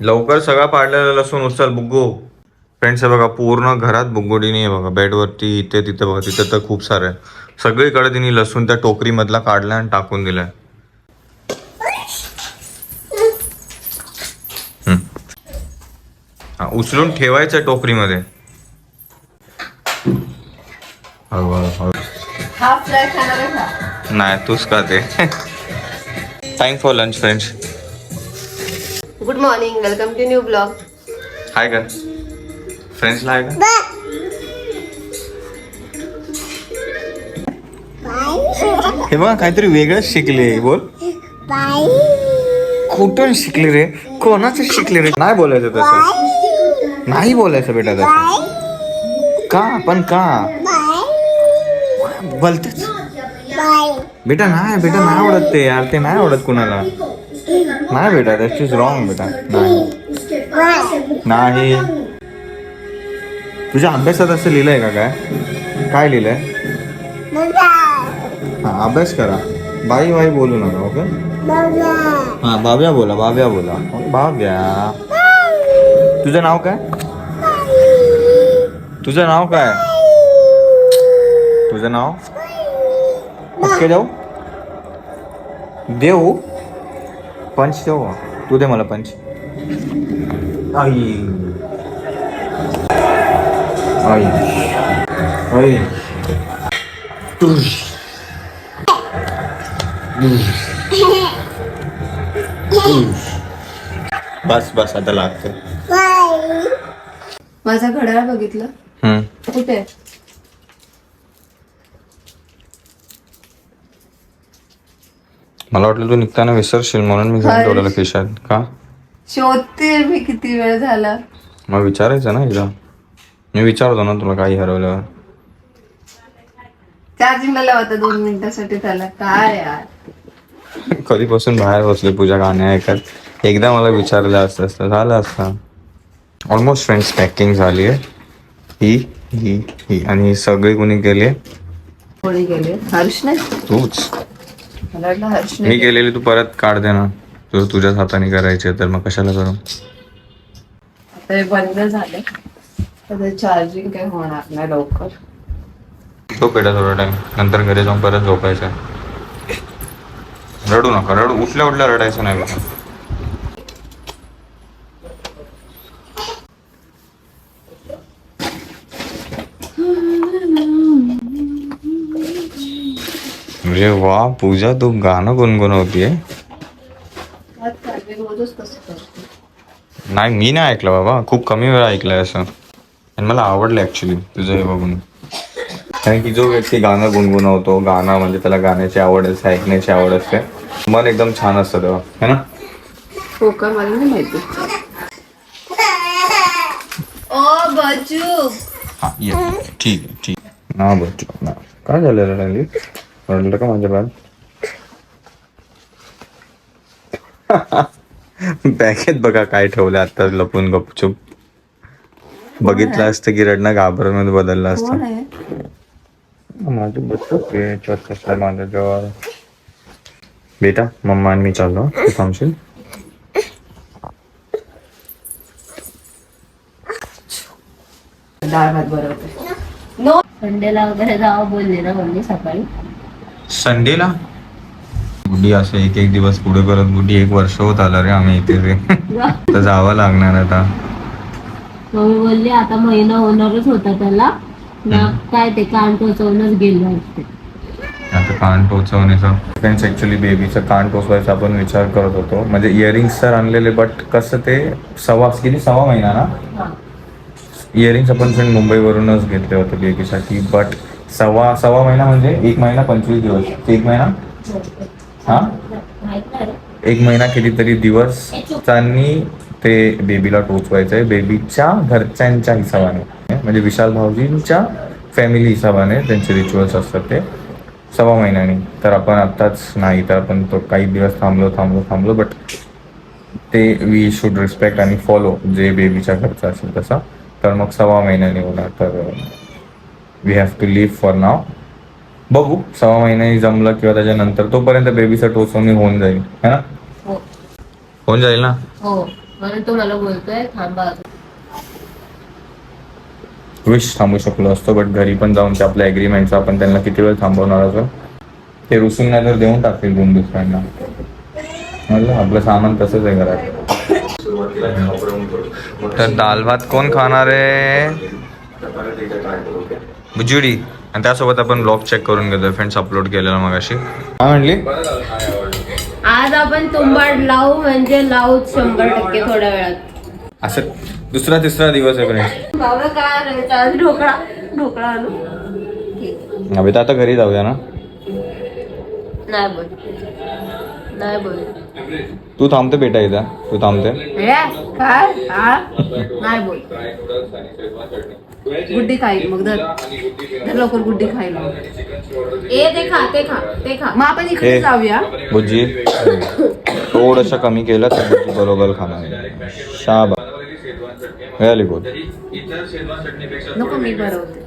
लवकर सगळा पाडलेला लसूण उचल बुग्गू. फ्रेंड्स हे बघा पूर्ण घरात बुग्गुडीने आहे बघा बेडवरती इथे तिथे बघा तिथे तर खूप सारं. आहे सगळीकडे तिने लसूण त्या टोकरीमधला काढला आणि टाकून दिलाय. उचलून ठेवायचं टोकरीमध्ये. नाही तूच का ते? Time for lunch friends good morning welcome to new blog hi का फ्रेंड्सला आहे का हे बघा काहीतरी वेगळंच शिकले. बोल. कुठून शिकले रे? कोणाच शिकले रे? नाही बोलायचं तसं. नाही बोलायचं बेटा तसं. का? पण का? बोलतेच. बेटा नाही बेटा नाही आवडत ते यार. ते नाही आवडत कुणाला. नाही बेटा दॅट इज़ रॉंग बेटा। नाही नाही तुझ्या अभ्यासात असं लिहिलंय का काय? काय लिहिलंय हा? अभ्यास करा। बाई बाई बोलू नका ओके? हा बाब्या बोला बाब्या बोला। बाब्या तुझं नाव काय? तुझं नाव काय? तुझं नाव? ओके देऊ देऊ? पंच देऊ तू दे मला पंच. आई. आई. आई. बस बस आता लागतं. माझा घड्याळ बघितलं? हम्म. कुठे? मला वाटलं तू निघताना विसरशील म्हणून मी घेऊन? ठेवलेलं खिशात. का? शोधते मी किती वेळ झाला. मग विचारायचं ना एकदा. मी विचारतो ना तुला काही हरवल्यावर. चार्जिंगला लावता दोन मिनिटासाठी त्याला. काय यार. कधीपासून बाहेर बसले पूजा गाणे ऐकत? एकदा मला विचारलं असतं असतं झालं असतं. ऑलमोस्ट फ्रेंड्स पॅकिंग झाली आहे. ही ही ही. आणि सगळी कोणी केली आहे? कोणी गेले हर्ष नाही? तूच. मला वाटलं हर्ष मी नाही केलेली तू परत काढ दे ना. तुझं तुझ्याच हाताने करायचे तर मग कशाला करू? आता हे बंद झालं. चार्जिंग काही होणार नाही लवकर. तो पेटा थोडा टाइम नंतर घरी जाऊन परत झोपायचं. रडू नका. रडू. उठल्या उठल्या रडायचं नाही बघा. अरे वा पूजा तू गाणं गुणगुणवतीये. नाही मी नाही ऐकलं बाबा. खूप कमी वेळा ऐकलंय असं. आणि मला आवडलं ऍक्च्युली तुझं हे बघून. कारण की जो व्यक्ती गाणं गुणगुणवतो गाणं म्हणजे त्याला गाण्याची आवड असते ऐकण्याची आवड असते. मन एकदम छान असतं तेव्हा है ना? हो का? मला नाही माहिती. ओ बचू हा ये. ठीक आहे ठीक आहे. ना बच्चू ना. काय झालं रडलं का माझ्या बाद बॅगेत बघा काय ठेवलं आता लपून गपचूप बघितलं असतं की रडणं घाबरमध्ये बदललं असतं माझं चौथा माझ्या जवळ बेटा मम्मा आणि मी चाललो तू थांबशील डाळ भात बरोबर नो संडेला वगैरे जावं बोलले ना मम्मी सकाळी संडेला गुड्डी असं एक एक दिवस पुढे करत गुड्डी एक वर्ष होत आलं रे आम्ही इथे रे. तर जावं लागणार आता. मम्मी बोलली आता महिना होणारच होता त्याला. ना काय ते कान टोचवूनच गेले आता कान टोचवण्याचा. फ्रेंड्स ऍक्च्युली बेबीचं कान टोचवायचा आपण विचार करत होतो. म्हणजे इयरिंग्स तर आणलेले बट कसं ते सव्वा किती सव्वा महिना ना? इयरिंग्स आपण फ्रेंड मुंबईवरूनच घेतले होते बेबीसाठी बट सव्वा सव्वा महिना म्हणजे एक महिना पंचवीस दिवस. एक महिना? हा? एक महिना कितीतरी दिवस त्यांनी ते बेबीला टोचवायचं आहे बेबीच्या घरच्यांच्या हिशोबाने. म्हणजे विशाल भाऊजींच्या फॅमिली हिशोबाने त्यांचे रिच्युअल्स असतात ते. सव्वा महिन्याने. तर आपण आत्ताच नाही तर आपण तो काही दिवस थांबलो थांबलो थांबलो बट ते वी शुड रिस्पेक्ट आणि फॉलो जे बेबीच्या घरचं असेल तसा. तर मग सव्वा महिन्याने होणार. तर we have to live for नाव बघू सव्वा महिन्याने जमलं किंवा त्याच्यानंतर तोपर्यंत बेबीचं टोचवणी होऊन जाईल है ना? हो. होऊन जाईल ना? हो. म्हणून तो मला बोलतोय थांबा विश थांबू शकलो असतो बट घरी पण जाऊन ते आपल्या ॲग्रीमेंटचं आपण त्यांना किती वेळ थांबवणार असं? ते रुसून नाही तर देऊन टाकतील दोन दुसऱ्यांना म्हणलं आपलं सामान तसंच आहे घरात. तर दाल भात कोण खाणार आहे? बुजुडी. आणि त्यासोबत आपण ब्लॉग चेक करून घेतोय. फ्रेंड्स अपलोड केलेला मगाशी. काय म्हणली? आज आपण तुंबाड लावू म्हणजे लावूच शंभर टक्के थोड्या वेळात. असं दुसरा तिसरा दिवस आहे फ्रेंड्स बाबा काय ढोकळा ढोकळा आणू. आहे. अभि आता घरी जाऊया ना? नाही बोल. नाही बोल. तू थांबते बेटा इथं. तू थांबते. काय? नाही बोल. गुड्डी खाईल मग दर दर लवकर गुड्डी खाईल मग. ए ते खा ते खा ते खा मग आपण इकडे. जाऊया. बुज्जी. थोडंसं कमी केलं तर बरोबर खाणार शाबा व्हेरी गुड नको मी भरवते.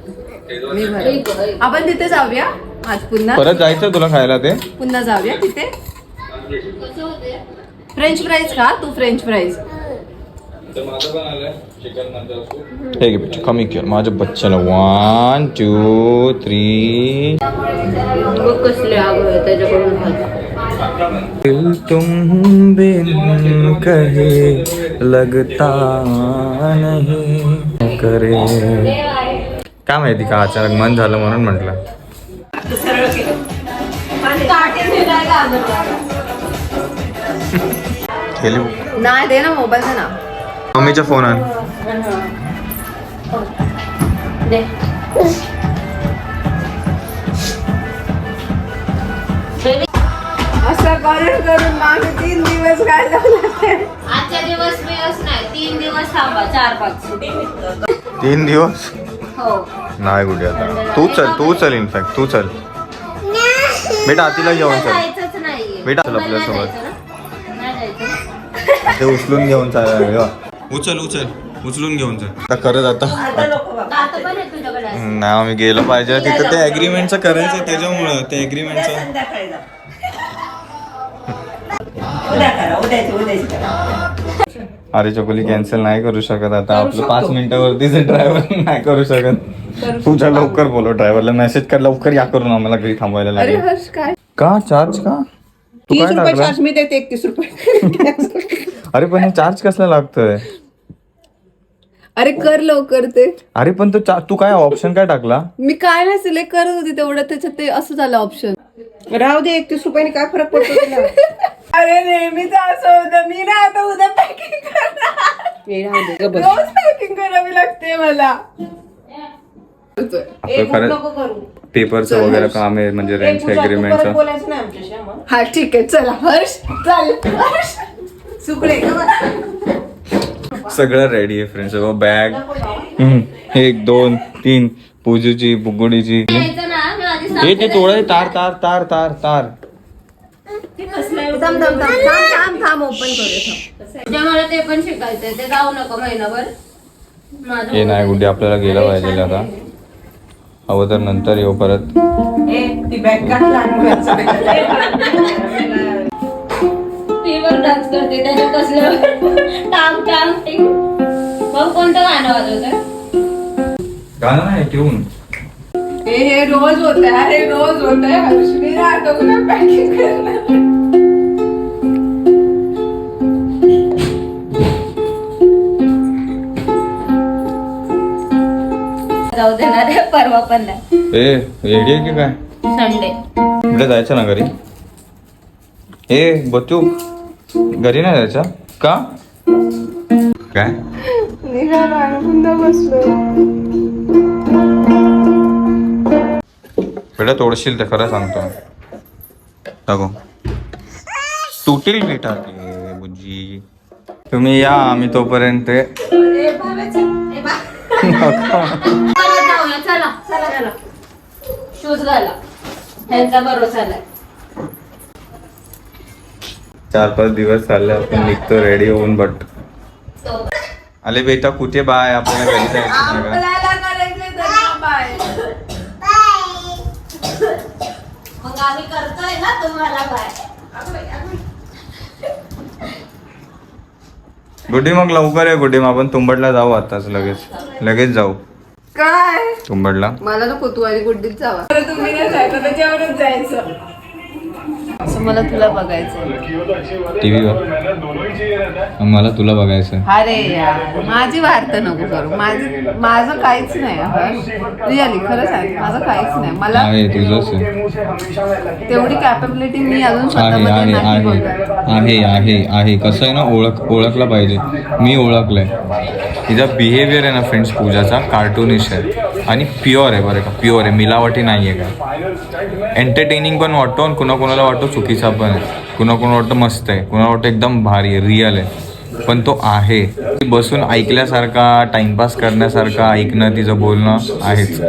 मी भरवते. आपण तिथे जाऊया. आज पुन्हा परत जायचं तुला खायला ते? पुन्हा जाऊया तिथे. फ्रेंच फ्राईज खा तू फ्रेंच फ्राईज हे घे बच्चे कमी कर माझ्या बच्चाला वन टू थ्री दिल तुम बिन कहे लगता नहीं करे। काय माहिती का? अचानक मन झालं म्हणून म्हटलं. केली. नाही दे ना मोबाईल ना. मम्मीचा फोन आण. दे असं करून करून मागे तीन दिवस काय आजच्या दिवस दिवस नाही. तीन दिवस थांबा चार पाच. तीन दिवस? हो. नाही कुठे आता. तू चल तू चल इनफॅक्ट तू चल. बेटा आतीला घेऊन चल. बेटा, चल आपल्यासोबत. ते उचलून घेऊन चाल उचल उचल. उचलून घेऊन चल आता करत आता. नाही आम्ही गेलं पाहिजे. तिथं ते ऍग्रीमेंटचं करायचं त्याच्यामुळं ते ऍग्रीमेंटचं अरे चकोली कॅन्सल नाही करू शकत आता. आपलं पाच मिनिटावरतीच ड्रायव्हर नाही करू शकत. तुझ्या लवकर बोलो ड्रायव्हरला मेसेज कर लवकर या करून आम्हाला घरी थांबवायला अरे लागेल. हर्ष काय? का? चार्ज का? तू तीस काय चार्ज मी देते एकतीस रुपये. अरे पण हे चार्ज कसला लागतोय? अरे कर लवकर ते. अरे पण तू चा- तू काय ऑप्शन काय टाकला? मी काय नाही सिलेक्ट करत होती तेवढं त्याच्यात ते असं झालं ऑप्शन राहू दे एकतीस रुपयाने काय फरक पडतो तुला? अरे नेहमीच असं होतं. मी ना आता उद्या पॅकिंग करणार. ए, राहू दे गं बस. रोज पॅकिंग करावी लागते मला. आपलं एक खरं नको करू. पेपरचं वगैरे काम आहे म्हणजे एक रेंट बोलायचं नाही आमच्याशी हा मग. हा ठीक आहे. चला हर्ष. चाल हर्ष. सुकडे सगळं रेडी आहे फ्रेंड्स बॅग एक दोन तीन. पूजूची बुगुडीची. हे ते तोडाय तार तार तार तार तार. म्हणजे ते पण शिकायचंय. ते जाऊ नको महिनाभर. माझं हे नाही गुड्डी आपल्याला गेलं पाहिजे आता. हवं तर नंतर येऊ परत. ती बॅग डान्स करते त्याच्या कसलं टांग टांग टिंग. मग कोणतं गाणं वाजवतं गाणं नाही ठेवून. हे हे रोज होत आहे हे रोज होत आहे राहतो उद्या पॅकिंग करणार जाऊ देणार आहे परवा पण नाही. ए रेडी आहे की काय? संडे कुठे जायचं ना घरी? ए बच्चू. घरी नाही जायचं? का? काय? पुन्हा बसलो बेटा तोडशील ते खरं सांगतो. दाखव तुटेल ते बुज्जी. तुम्ही या आम्ही तोपर्यंत. चला. जाऊया चला चला. चला. शूज घाला. ह्यांचा नाही. चार पाच दिवस चालले आपण निघतो रेडी होऊन बट अरे बेटा कुठे बाय? आपल्याला घरी जायचं नाही तर गुड्डी मग लवकर आहे गुड्डी मग आपण तुंबडला जाऊ आताच लगेच. लगेच जाऊ. काय? तुंबडला? मला ना कुतुवाली गुड्डीत जावा. तुम्ही नाही जायचं त्याच्यावरच जायचं. असं मला तुला बघायचं टीव्हीवर? मला तुला बघायचं अरे यार माझी वार्ता नको करू. माझं माझं काहीच नाही रिअली खरं सांग माझं काहीच नाही. मला तेवढी कॅपेबिलिटी मी अजून आहे आहे आहे. आहे कसं आहे ना ओळख ओळखला पाहिजे. मी ओळखलंय. तिचा बिहेवियर आहे ना फ्रेंड्स पूजाचा. कार्टूनिश आहे. आणि प्युअर आहे बरं का प्युअर आहे मिलावटी नाही आहे का? एंटरटेनिंग पण वाटतो आणि कुणा कुणाला वाटतो चुकीचा पण आहे. कुणा कुणाला वाटतं मस्त आहे कुणाला वाटतं एकदम भारी आहे रिअल आहे. पण तो आहे. ती बसून ऐकल्यासारखा टाइमपास करण्यासारखा ऐकणं तिचं बोलणं आहेच.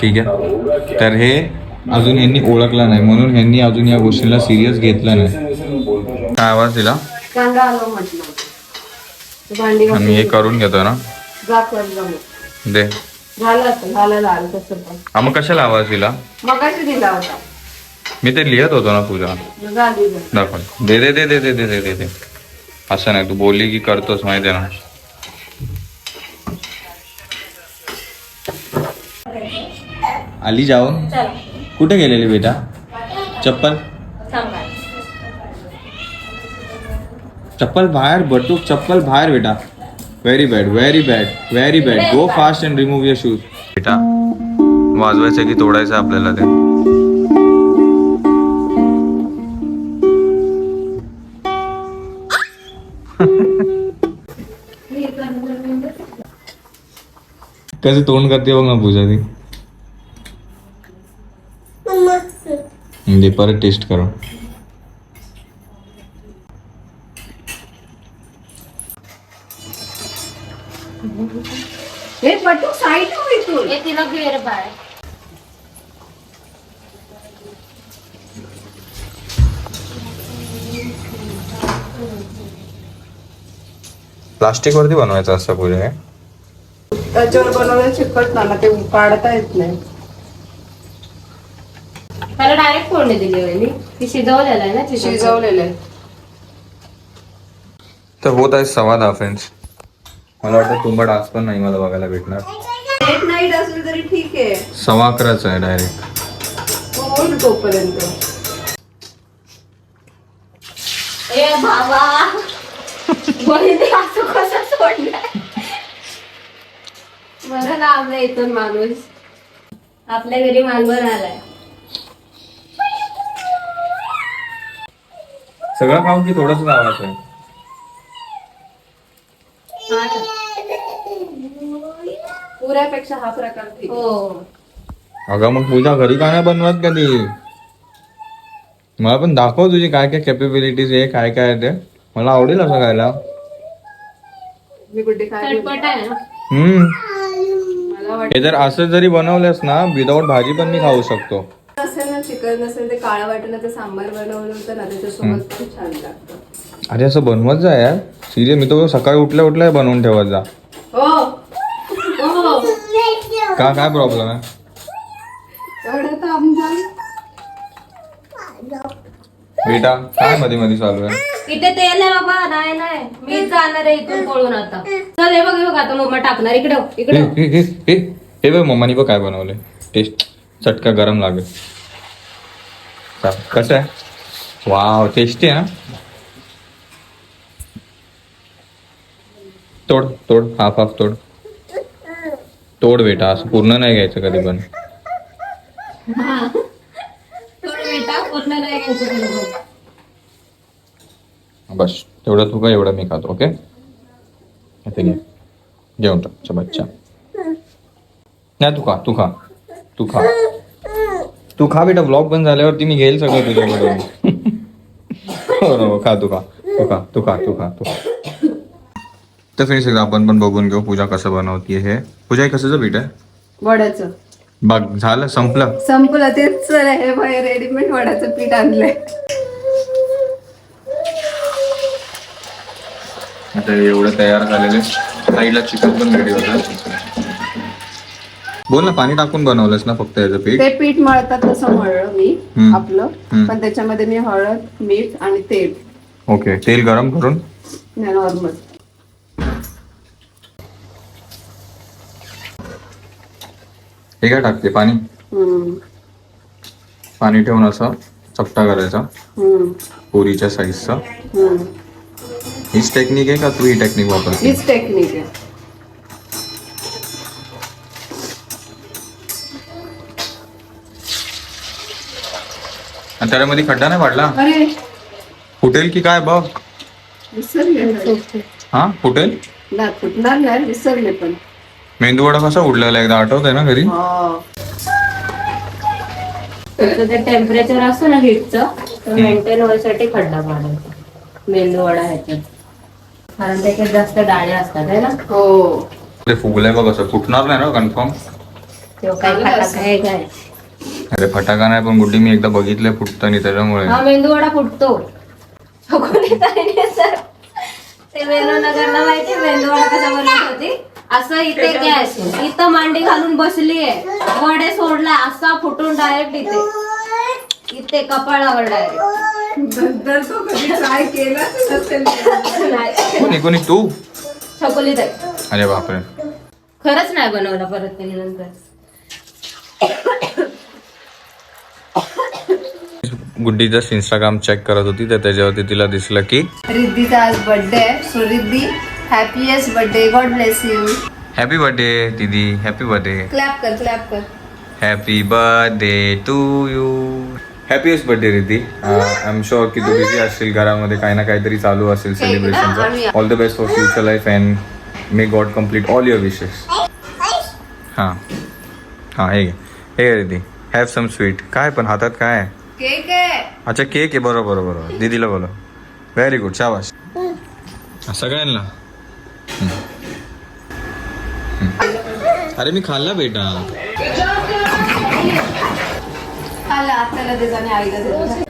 ठीक आहे? तर हे अजून यांनी ओळखलं नाही म्हणून यांनी अजून या गोष्टीला सिरियस घेतलं नाही. काय आवाज दिला? कांदा आलो म्हटलं. ते भांडी आम्ही हे करून घेतो ना. दे. झालं असं झालं झालं तसं पण. हा मग कशाला आवाज दिला? मगाशी दिला होता. मी ते लिहित होतो ना पूजा. झाली. दाखव. दे दे दे दे दे दे दे दे दे. असं नाही तू बोलली की करतोस माहिती आहे ना? आली जाऊन? चल. कुठे गेलेली बेटा? चप्पल? चप्पल बाहेर बटूक चप्पल बाहेर बेटा. Very bad very bad very bad go fast and remove your shoes बेटा वाजवायचं की तोडायचं आपल्याला ते कसं तोंड करते बघ ना पूजा ती म्हणजे परत टेस्ट करू। हे बाळ प्लास्टिक वरती बनवायचं असतं पूजा हे त्याच्यावर बनवलं चिकट ना ते काढता येत नाही. त्याला डायरेक्ट फोडणी दिली वहिनी ती शिजवलेलं आहे ना chicken. शिजवलेलं आहे. तर होत आहे सव्वा दहा फ्रेंड्स मला वाटतं तुंबड आज पण नाही मला बघायला भेटणार. लेट नाईट असली तरी ठीक आहे. सव्वा अकराच आहे डायरेक्ट तोपर्यंत? ए बाबा. असं कसं सोडलं बरं लांब इथून माणूस. आपल्या घरी मालभर आलाय. सगळं खाऊ की थोडंच लावायचं आहे. हा. पुऱ्यापेक्षा हा प्रकार ठीक हो. अगं मग पूजा घरी का नाही बनवत कधी? मला पण दाखव तुझी काय काय कॅपेबिलिटीज आहे काय काय आहे ते. मला आवडेल असं खायला. मी गुड्डे काय चटपट आहे ना? हम्म. मला वाटत हे जर असं जरी बनवलंस ना विदाऊट भाजी पण मी खाऊ शकतो. नसेल ना चिकन नसेल ते काळं सांबार बनवलं होतं ना त्याच्यासोबत खूप छान लागतं. अरे असं बनवत जा यार. सिरियस मी तो सकाळी उठल्या उठल्या बनवून ठेवत जा. हो. का काय प्रॉब्लेम आहे? बेटा काय मध्ये मध्ये चालू आहे? इथे तेल आहे बाबा नाही नाही. मीच जाणार आहे इथून पळून आता. चल हे बघ हे बघ आता मम्मा टाकणार. इकडे हो, इकडे. हे हो. हे हे हे हे बघ मम्मानी बघ काय बनवलंय. टेस्ट चटका गरम लागेल. कसं आहे? वाव टेस्टी आहे ना? तोड तोड हाफ हाफ तोड. तोड बेटा असं पूर्ण नाही घ्यायचं कधी पण. बस तेवढं तू का एवढं मी खातो ओके? घे. जेवण टाक बच्चा नाही तू खा तू खा. तू खा. तू खा बेटा ब्लॉग बंद झाल्यावरती मी घेईल सगळं तुझ्याकडून हो, हो, खा तू खा. तू खा तू खा तू खा तू खा. तर फ्रेंड्स एकदा आपण पण बघून घेऊ पूजा कसं बनवतीये हे? पूजा हे कशाचं पीठ आहे वड्याचं बघ झालं संपलं? संपलं तेच सर हे बाहेर रेडीमेड वड्याचं पीठ आणलंय. आता एवढं तयार झालेले साईडला चिकन पण रेडी होतं. बोल ना पाणी टाकून बनवलंस ना फक्त याचं पीठ? ते पीठ मळतात तसं मळलं मी. आपलं. पण त्याच्यामध्ये मी हळद मीठ आणि तेल. ओके तेल गरम करून? नॉर्मल हे काय टाकते पाणी. पाणी ठेवून असं चपटा करायचा. पुरीच्या साईजचा हीच टेक्निक आहे का तू ही टेक्निक वापरते हीच टेक्निक आहे. आणि त्याच्यामध्ये खड्डा नाही पाडला? फुटेल की काय बघ. विसरले. हा फुटेल? फुटणार नाही विसरले पण. मेंदू वडा कसा उडलेला एकदा आठवत ना घरी? हो. तर ते टेम्परेचर असतं ना हीटचं मेंटेन व्हायसाठी खड्डा पाडायचा. मेंदू वडा ह्याच्यात. कारण त्याच्यात जास्त डाळे असतात है ना? हो. ते फुगलंय बघ असं. फुटणार नाही ना कन्फर्म काय. काय काय अरे फटाका नाही पण गुड्डी मी एकदा बघितलंय फुटतानी त्याच्यामुळे. हा मेंदू वडा फुटतो. ते वेणू नगरला माहिती मेंदू वडा कसा बनवत होती? असं इथे गॅस इथं मांडी घालून बसलीये. वडे सोडला असा फुटून डायरेक्ट इथे. इथे कपाळावर डायरेक्ट नंतर तो कधी ट्राय केलाच नसेल कोणी कोणी? तू? छकुली ताई. अरे बापरे. खरंच नाही बनवला परत त्यांनी नंतर. गुड्डी जस्ट इंस्टाग्राम चेक करत होती तर त्याच्यावरती तिला दिसलं की रिद्धीचा आज बर्थडे आहे. So Riddhi happiest birthday God bless you happy birthday didi happy birthday clap कर क्लॅप कर. Happy birthday to you happiest birthday Riddhi I am sure की तू बिझी असशील घरामध्ये काही ना काहीतरी चालू असेल ना, आम्ही- सेलिब्रेशनचं all the best for future life and may God complete all your wishes हां. हां हे हे रिद्धी हॅव सम स्वीट काय पण हातात काय आहे? केक आहे. अच्छा केक आहे. बरोबर बरोबर बरोबर. दीदीला बोला व्हेरी गुड शाबाश सगळ्यांना हम्म. हम्म. अरे मी खाल्ला बेटा.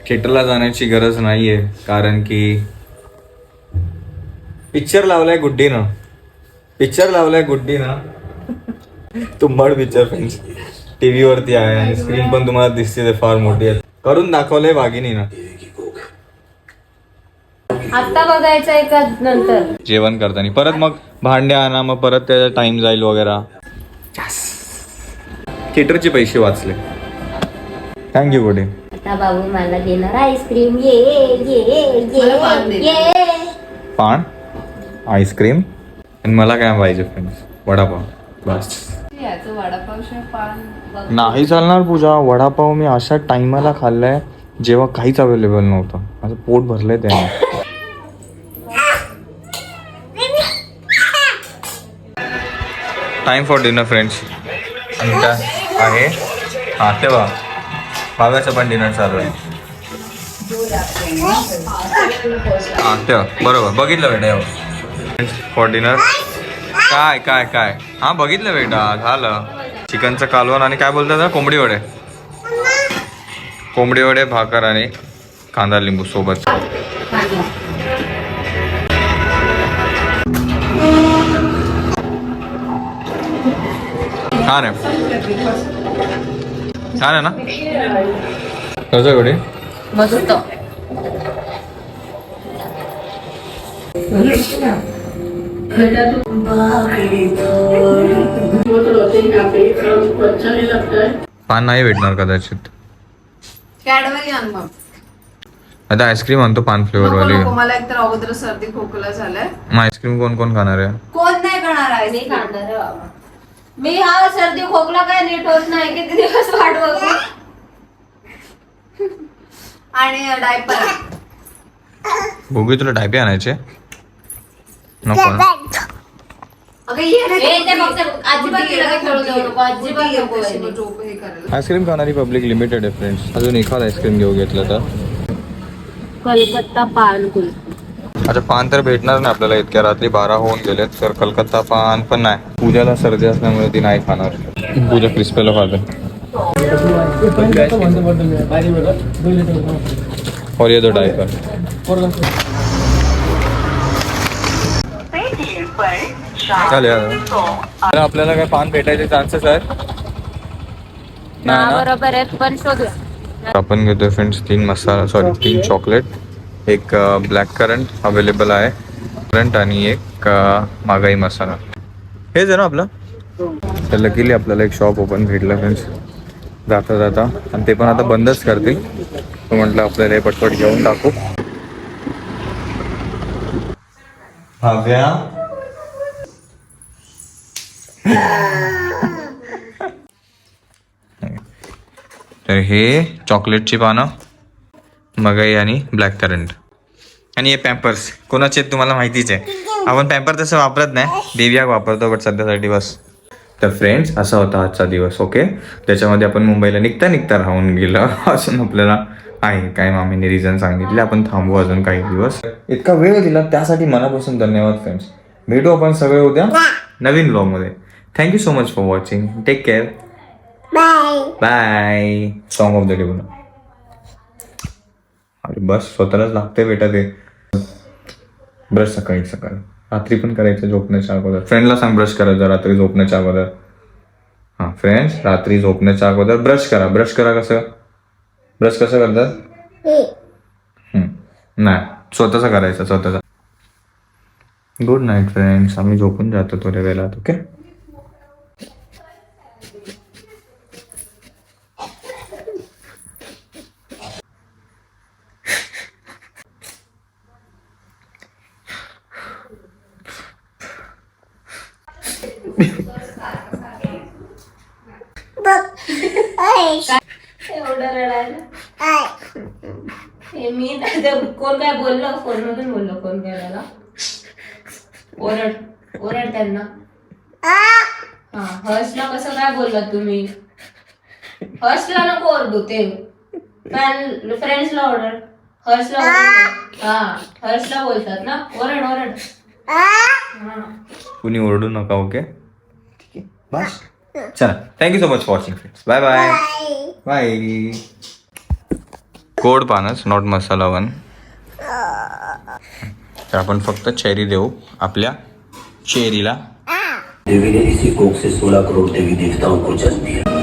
थिएटरला जाण्याची गरज नाहीये कारण की पिक्चर लावलाय गुड्डीनं. पिक्चर लावलाय गुड्डीनं. तुंबाड पिक्चर फ्रेंड्स टीव्ही वरती आहे आणि स्क्रीन पण तुम्हाला दिसते ते फार मोठी आहे. करून दाखवलंय वाघिनीनं आता बघायचं आहे का नंतर. जेवण करताना. परत मग भांडे आणा मग परत त्याचा टाइम जाईल वगैरे. थिएटरचे पैसे वाचले. थँक्यू गुडे आता बाबू मला देणार आईस्क्रीम ये ये मला पान दे. ये. ये पान आईस्क्रीम आणि मला काय पाहिजे फ्रेंड्स वडापाव. बस. याचं वडापाव शिवाय पान नाही चालणार पूजा. वडापाव मी अशा टाइमाला खाल्लाय जेव्हा काहीच अवेलेबल नव्हतं. माझं पोट भरलंय त्याने टाइम फॉर डिनर फ्रेंड्स आणि काय आहे. हा तेव्हा भाव्याचं पण डिनर चालू आहे. हा तेव्हा बरोबर बघितलं बेटा फॉर डिनर काय काय काय? हा बघितलं बेटा झालं. चिकनचं कालवण आणि काय बोलतात कोंबडी वडे. कोंबडी वडे भाकर आणि कांदा लिंबू सोबत. छान आहे. छान आहे ना? कसं वडे मस्त. पान नाही भेटणार कदाचित. कॅडबरी आण मग. आता आईस्क्रीम आणतो पान फ्लेवर नको वाली. नको मला एकतर अगोदर सर्दी खोकला झालाय. मग आईस्क्रीम कोण कोण खाणार आहे? कोण नाही करणार मी आहे खाणार आहे बाबा मी हा सर्दी खोकला काय नीट होत नाही किती दिवस वाट बघू? आणि डायपर. बघू तुला डायपे आणायचे? नको ना. अगं ये रे ए, ते फक्त अजिबात तिला काही खेळू देऊ नको, अजिबात नको आहे ते. डोकं हे करायला आईस्क्रीम खाणारी पब्लिक लिमिटेड आहे फ्रेंड्स अजून एखाद आईस्क्रीम घेऊ घेतलं तर? कलकत्ता पान कुल्फी अच्छा पान तर भेटणार नाही आपल्याला इतक्या रात्री बारा होऊन गेलेत तर कलकत्ता पान पण नाही. पूजाला सर्दी असल्यामुळे ती नाही खाणार. पूजा क्रिस्पेला खाते. और ये दो डायपर चालेल. आपल्याला काय पान भेटायचे चान्सेस आहेत? ना? बरोबर आहे पण शोधूया. आपण घेतोय फ्रेंड्स तीन मसाला सॉरी तीन चॉकलेट एक ब्लॅक करंट अवेलेबल आहे. करंट आणि एक मागाई मसाला. हेच आहे ना आपलं? तर लकीली आपल्याला एक शॉप ओपन भेटलं फ्रेंड्स जाता जाता. आणि ते पण आता बंदच करतील. तो म्हटलं आपल्याला हे पटपट घेऊन टाकू. तर हे चॉकलेटची पानं. मगाई आणि ब्लॅक करंट आणि हे पॅम्पर्स कोणाचे तुम्हाला माहितीच? आहे आपण पॅम्पर तसं वापरत नाही. बेबियाग वापरतो बट सध्यासाठी बस. तर फ्रेंड्स असा होता आजचा दिवस ओके त्याच्यामध्ये आपण मुंबईला निघता निघता राहून गेलं. असून आपल्याला आहे. काय मामीने रिझन सांगितले आपण थांबू अजून काही दिवस. इतका वेळ दिला त्यासाठी मनापासून धन्यवाद फ्रेंड्स भेटू आपण सगळे उद्या नवीन ब्लॉगमध्ये thank you so much for watching take care bye bye song of the day बोला अरे बस स्वतःलाच लागते बेटा ते ब्रश सकाळी सकाळी. रात्री पण करायचं झोपण्याच्या अगोदर. फ्रेंडला सांग ब्रश करायचं रात्री झोपण्याच्या अगोदर. हां फ्रेंड्स रात्री झोपण्याच्या अगोदर ब्रश करा. ब्रश करा कसं? ब्रश कसं करतात. नाही स्वतःचा करायचं स्वतःचा. गुड नाईट फ्रेंड्स आम्ही झोपून जातो थोड्या वेळात ओके एवढं रडायला? हे मी कोण काय बोललो? फोन मधून बोललो कोण काय त्याला ओरड ओरड त्यांना. हा हर्षला कसं काय बोललात तुम्ही? हर्षला नको ओरडू ते फ्रेंड्सला ओरड. हर्षला ओरड हा हर्षला बोलतात ना? ओरड ओरड. हा. कुणी ओरडू नका ओके? ठीक आहे. बस चला thank you so much for watching friends bye bye bye गोड पानस नॉट मसाला वन तर आपण फक्त चेरी देऊ आपल्या चेरीला देवी ने इसी कोख से सोलह करोड़ देवी देवताओं को जन्म दिया